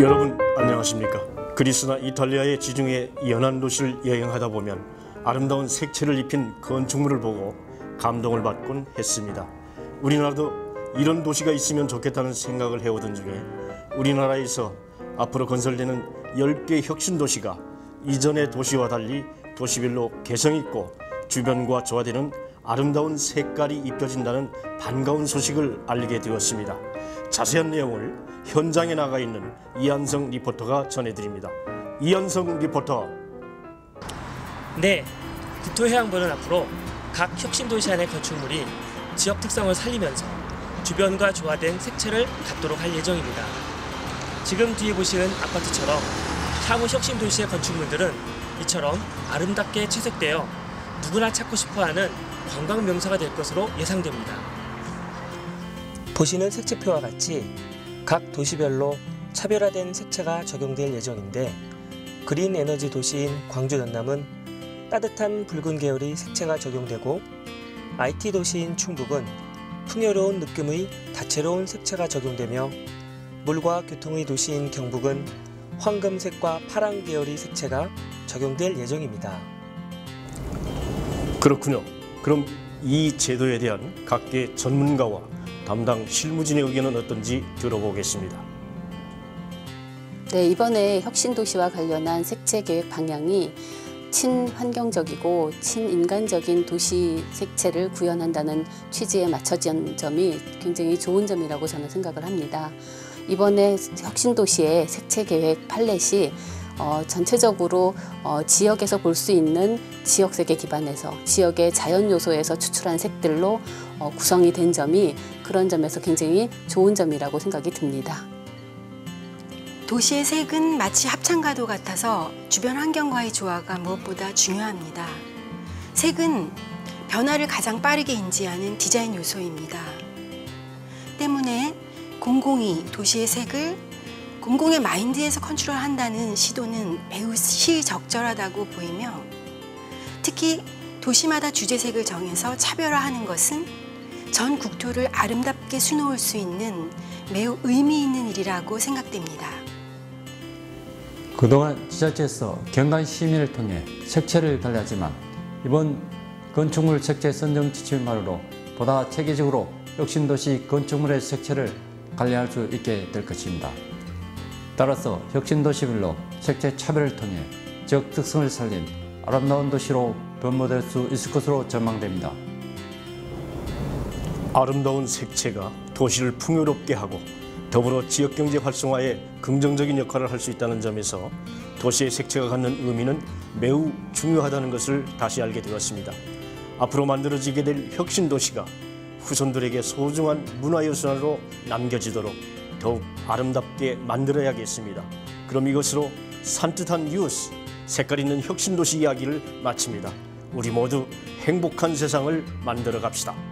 여러분 안녕하십니까? 그리스나 이탈리아의 지중해 연안 도시를 여행하다 보면 아름다운 색채를 입힌 건축물을 보고 감동을 받곤 했습니다. 우리나라도 이런 도시가 있으면 좋겠다는 생각을 해오던 중에 우리나라에서 앞으로 건설되는 10개 혁신 도시가 이전의 도시와 달리 도시별로 개성 있고 주변과 조화되는 아름다운 색깔이 입혀진다는 반가운 소식을 알게 되었습니다. 자세한 내용을 현장에 나가 있는 이한성 리포터가 전해드립니다. 이한성 리포터. 네, 국토해양부는 앞으로 각 혁신도시 안의 건축물이 지역 특성을 살리면서 주변과 조화된 색채를 갖도록 할 예정입니다. 지금 뒤에 보시는 아파트처럼 향후 혁신도시의 건축물들은 이처럼 아름답게 채색되어 누구나 찾고 싶어하는 관광 명소가 될 것으로 예상됩니다. 보시는 색채표와 같이 각 도시별로 차별화된 색채가 적용될 예정인데 그린 에너지 도시인 광주 전남은 따뜻한 붉은 계열의 색채가 적용되고 IT 도시인 충북은 풍요로운 느낌의 다채로운 색채가 적용되며 물과 교통의 도시인 경북은 황금색과 파랑 계열의 색채가 적용될 예정입니다. 그렇군요. 그럼 이 제도에 대한 각계 전문가와 담당 실무진의 의견은 어떤지 들어보겠습니다. 네, 이번에 혁신도시와 관련한 색채 계획 방향이 친환경적이고 친인간적인 도시 색채를 구현한다는 취지에 맞춰진 점이 굉장히 좋은 점이라고 저는 생각을 합니다. 이번에 혁신도시의 색채 계획 팔렛이 어, 전체적으로 어, 지역에서 볼 수 있는 지역색에 기반해서 지역의 자연 요소에서 추출한 색들로 어, 구성이 된 점이 그런 점에서 굉장히 좋은 점이라고 생각이 듭니다. 도시의 색은 마치 합창가도 같아서 주변 환경과의 조화가 무엇보다 중요합니다. 색은 변화를 가장 빠르게 인지하는 디자인 요소입니다. 때문에 공공이 도시의 색을 공공의 마인드에서 컨트롤한다는 시도는 매우 시적절하다고 보이며 특히 도시마다 주제색을 정해서 차별화하는 것은 전 국토를 아름답게 수놓을 수 있는 매우 의미 있는 일이라고 생각됩니다. 그동안 지자체에서 경관 심의를 통해 색채를 관리하지만 이번 건축물 색채 선정 지침만으로 보다 체계적으로 혁신도시 건축물의 색채를 관리할 수 있게 될 것입니다. 따라서 혁신도시별로 색채 차별을 통해 지역 특성을 살린 아름다운 도시로 변모될 수 있을 것으로 전망됩니다. 아름다운 색채가 도시를 풍요롭게 하고 더불어 지역 경제 활성화에 긍정적인 역할을 할 수 있다는 점에서 도시의 색채가 갖는 의미는 매우 중요하다는 것을 다시 알게 되었습니다. 앞으로 만들어지게 될 혁신 도시가 후손들에게 소중한 문화유산으로 남겨지도록 더욱 아름답게 만들어야겠습니다. 그럼 이것으로 산뜻한 뉴스, 색깔 있는 혁신 도시 이야기를 마칩니다. 우리 모두 행복한 세상을 만들어 갑시다.